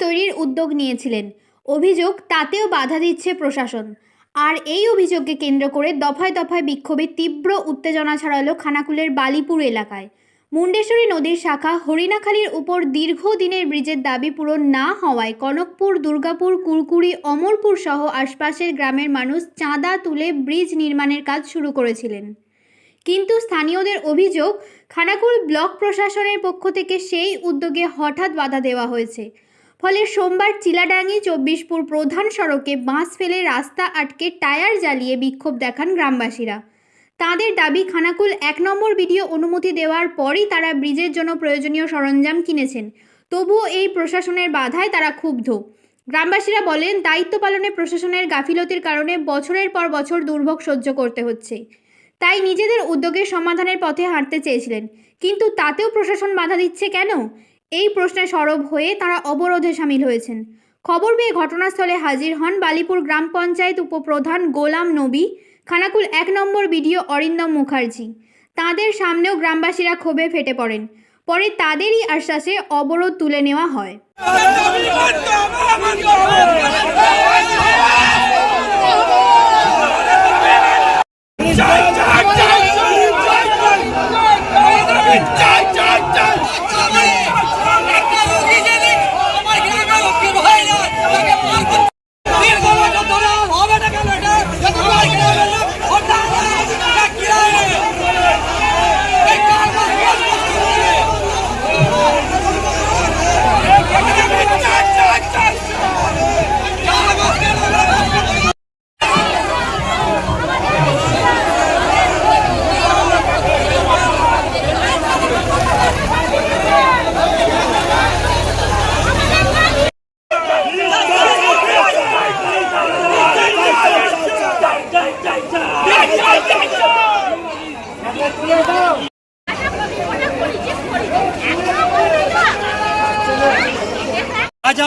তৈরির উদ্যোগ নিয়েছিলেন। অভিযোগ, তাতেও বাধা দিচ্ছে প্রশাসন। আর এই অভিযোগকে কেন্দ্র করে দফায় দফায় বিক্ষোভে তীব্র উত্তেজনা ছড়ালো খানাকুলের বালিপুর এলাকায়। মুন্ডেশ্বরী নদীর শাখা হরিণাখালীর উপর দীর্ঘদিনের ব্রিজের দাবি পূরণ না হওয়ায় কনকপুর, দুর্গাপুর, কুরকুরি অমরপুর সহ আশপাশের গ্রামের মানুষ চাঁদা তুলে ব্রিজ নির্মাণের কাজ শুরু করেছিলেন। কিন্তু স্থানীয়দের অভিযোগ, খানাকুল ব্লক প্রশাসনের পক্ষ থেকে সেই উদ্যোগে হঠাৎ বাধা দেওয়া হয়েছে। ফলে সোমবার চিলাডাঙ্গি চব্বিশপুর প্রধান সড়কে বাঁশ ফেলে রাস্তা আটকে টায়ার জ্বালিয়ে বিক্ষোভ দেখান গ্রামবাসীরা। তাদের দাবি, খানাকুল এক নম্বর ভিডিও অনুমতি দেওয়ার পরই তারা ব্রিজের জন্য প্রয়োজনীয় সরঞ্জাম কিনেছেন। তবুও এই প্রশাসনের বাধায় তারা ক্ষুব্ধ। গ্রামবাসীরা বলেন, দায়িত্ব পালনে প্রশাসনের গাফিলতির কারণে বছরের পর বছর দুর্ভোগ সহ্য করতে হচ্ছে। তাই নিজেদের উদ্যোগের সমাধানের পথে হাঁটতে চেয়েছিলেন। কিন্তু তাতেও প্রশাসন বাধা দিচ্ছে কেন? এই প্রশ্নে সরব হয়ে তারা অবরোধে সামিল হয়েছেন খবর পেয়ে ঘটনাস্থলে হাজির হন বালিপুর গ্রাম পঞ্চায়েত উপপ্রধান গোলাম নবী খানাকুল এক নম্বর বিডিও অরিন্দম মুখার্জি তাদের সামনেও গ্রামবাসীরা ক্ষোভে ফেটে পড়েন পরে তাদেরই আশ্বাসে অবরোধ তুলে নেওয়া হয়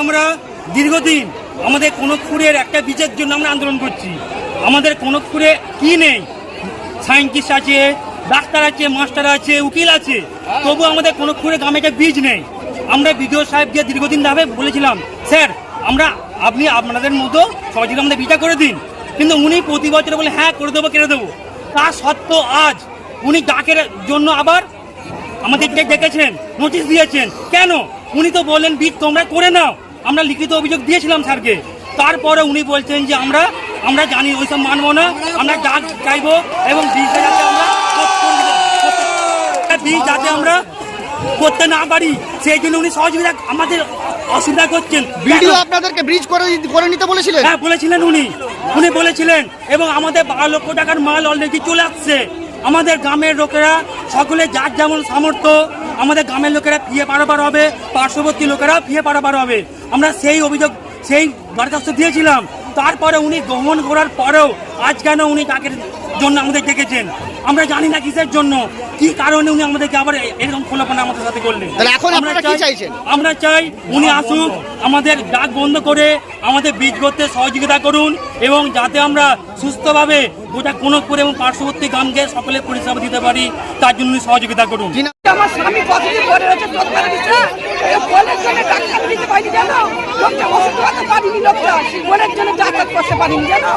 আমরা দীর্ঘদিন আমাদের কনকপুরের একটা বীজের জন্য আমরা আন্দোলন করছি। আমাদের কনকপুরে কি নেই? সায়েন্টিস্ট আছে, ডাক্তার আছে, মাস্টার আছে, উকিল আছে। তবু আমাদের কনকপুরে গ্রামে একটা বীজ নেই। আমরা বিডিও সাহেবকে দীর্ঘদিন ধরে বলেছিলাম, স্যার, আমরা, আপনি আপনাদের মতো সহযোগী আমাদের বিচার করে দিন। কিন্তু উনি প্রতি বছর বলে হ্যাঁ করে দেবো কেড়ে দেবো। তা সত্ত্বেও আজ উনি ডাকের জন্য আবার আমাদেরকে ডেকেছেন, নোটিশ দিয়েছেন। কেন? উনি তো বললেন বিট তোমরা করে নাও। আমরা লিখিত অভিযোগ দিয়েছিলাম স্যারকে। তারপরে উনি বলছেন যে আমরা আমরা জানি ওইসব মানবো না আমরা ডাক চাইব এবং যাতে আমরা যাতে আমরা করতে না পারি সেই জন্য উনি সহযোগিতা আমাদের অসুবিধা করছেন। ভিডিও আপনাদেরকে ব্রিজ করে করে নিতে বলেছিলেন? হ্যাঁ বলেছিলেন উনি। উনি বলেছিলেন এবং আমাদের বারো লক্ষ টাকার মাল অলরেডি চলে আসছে। আমাদের গ্রামের লোকেরা সকলে যার যেমন সামর্থ্য আমাদের গ্রামের লোকেরা ফিরে পারাপার হবে, পার্শ্ববর্তী লোকেরা ফিরে পারাপার হবে। আমরা সেই অভিযোগ, সেই দরখাস্ত দিয়েছিলাম। তারপরে উনি গ্রহণ করার পরেও আজ কেন উনি তাকে জন্য আমাদের ডেকেছেন? আমরা জানি না কিসের জন্য। কি কারণে উনি আমাদেরকে আবার এরকম খোলাপানা আমাদের সাথে করলেন? তাহলে এখন আমরা আপনারা কি চাই- চাইছেন? আমরা চাই উনি আসুক আমাদের ডাক বন্ধ করে আমাদের বীজ করতে সহযোগিতা করুন এবং যাতে আমরা সুস্থভাবে গোটা কোনকপুর এবং পার্শ্ববর্তী গ্রামকে সকলের পরিষেবা দিতে পারি তার জন্য উনি সহযোগিতা করুন। আমার স্বামী কতদিন রয়েছে চোদ্দ দিচ্ছে বলের জন্য ডাক্তার দিতে পারিনি জানো লোকটা ওষুধ খাওয়াতে পারিনি লোকটা বলের জন্য যাতায়াত করতে পারিনি জানো?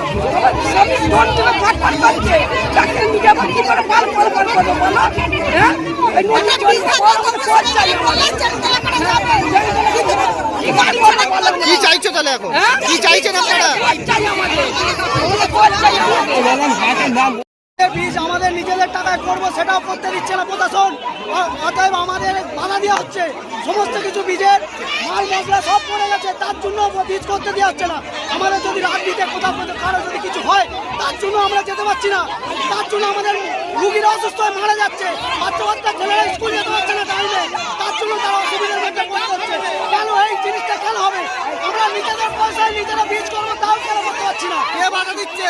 স্বামী ধন তুলে ফাট ফাট করছে ডাক্তার দিকে আবার কি করে পার পার পার করব বলো? হ্যাঁ? এই নদী চলছে বড় বড় চাই। কি চাইছো তাহলে এখন? হ্যাঁ? কি চাইছেন আপনারা? চাই আমাদের। বীজ আমাদের নিজেদের টাকায় করব সেটাও করতে দিচ্ছে না প্রশাসন। অতএব আমাদের বাধা দেওয়া হচ্ছে। সমস্ত কিছু বীজের মাল মশলা সব পড়ে গেছে তার জন্য বীজ করতে দেওয়া হচ্ছে না। আমাদের যদি রাজনীতিতে কোথাও কোথাও কারও যদি কিছু হয় তার জন্য আমরা যেতে পারছি না। তার জন্য আমাদের রুগীরা অসুস্থ হয়ে মারা যাচ্ছে। বাচ্চা বাচ্চা ছেলেরা স্কুল যেতে পারছে না টাইমে তার জন্য তারা অসুবিধার মধ্যে পড়ে করছে কেন এই জিনিসটা কেন হবে? আমরা নিজেদের পয়সায় নিজেরা বীজ করব তাও কেন করতে পারছি না? কে বাধা দিচ্ছে?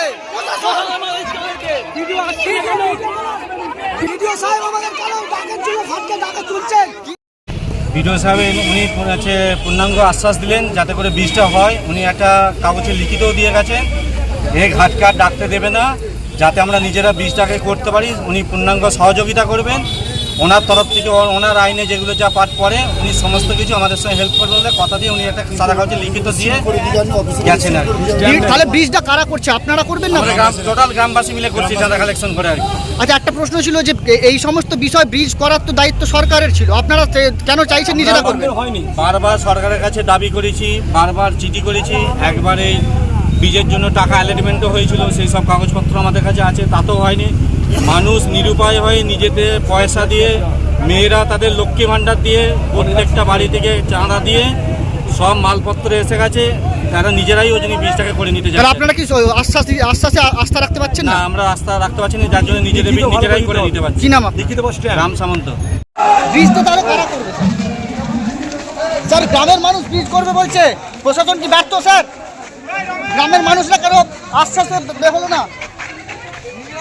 বিডিও সাহেব উনি হচ্ছে পূর্ণাঙ্গ আশ্বাস দিলেন যাতে করে বীজটা হয়। উনি একটা কাগজে লিখিতও দিয়ে গেছেন এ ঘাটকার ডাকতে দেবে না, যাতে আমরা নিজেরা বীজটাকে করতে পারি। উনি পূর্ণাঙ্গ সহযোগিতা করবেন। ওনার তরফ থেকে ওনার আইনে যেগুলো যা পাঠ পড়ে উনি সমস্ত কিছু আমাদের সঙ্গে হেল্প করবে বলে কথা দিয়ে উনি একটা সাদা কাগজে লিখিত দিয়ে গেছেন আর তাহলে ব্রিজটা কারা করছে? আপনারা করবেন না? গ্রাম টোটাল গ্রামবাসী মিলে করছি চাঁদা কালেকশন করে আর আচ্ছা একটা প্রশ্ন ছিল যে এই সমস্ত বিষয় ব্রিজ করার তো দায়িত্ব সরকারের ছিল। আপনারা কেন চাইছেন নিজেরা করবেন? হয়নি। বারবার সরকারের কাছে দাবি করেছি বারবার চিঠি করেছি। একবারে বীজের জন্য টাকা অ্যালার্টমেন্টও হয়েছিল সেই সব কাগজপত্র আমাদের কাছে আছে তাতেও হয়নি। মানুষ নিরুপায় হয়ে নিজেতে পয়সা দিয়ে মেয়েরা তাদের লক্ষ্মী ভাণ্ডার দিয়ে প্রত্যেকটা বাড়ি থেকে চাঁদা দিয়ে সব মালপত্র এসে গেছে তারা নিজেরাই ওই জন্য বীজটাকে করে নিতে তাহলে চায় আপনারা কি আশ্বাস আশ্বাসে আস্থা রাখতে পারছেন না? আমরা আস্থা রাখতে পারছি না যার জন্য নিজেদের বীজ নিজেরাই করে নিতে পারছি। কি নাম আপনার? রাম সামন্ত। ব্রিজ তো তাহলে কারা করবে? স্যার? গ্রামের মানুষ ব্রিজ করবে বলছে। প্রশাসন কি ব্যর্থ স্যার? গ্রামের মানুষরা কেন আশ্বাস হলো না?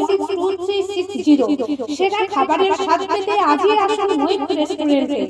six two three six zero সেরা খাবারের স্বাদ পেতে আজই আসুন মৈত্র রেস্টুরেন্টে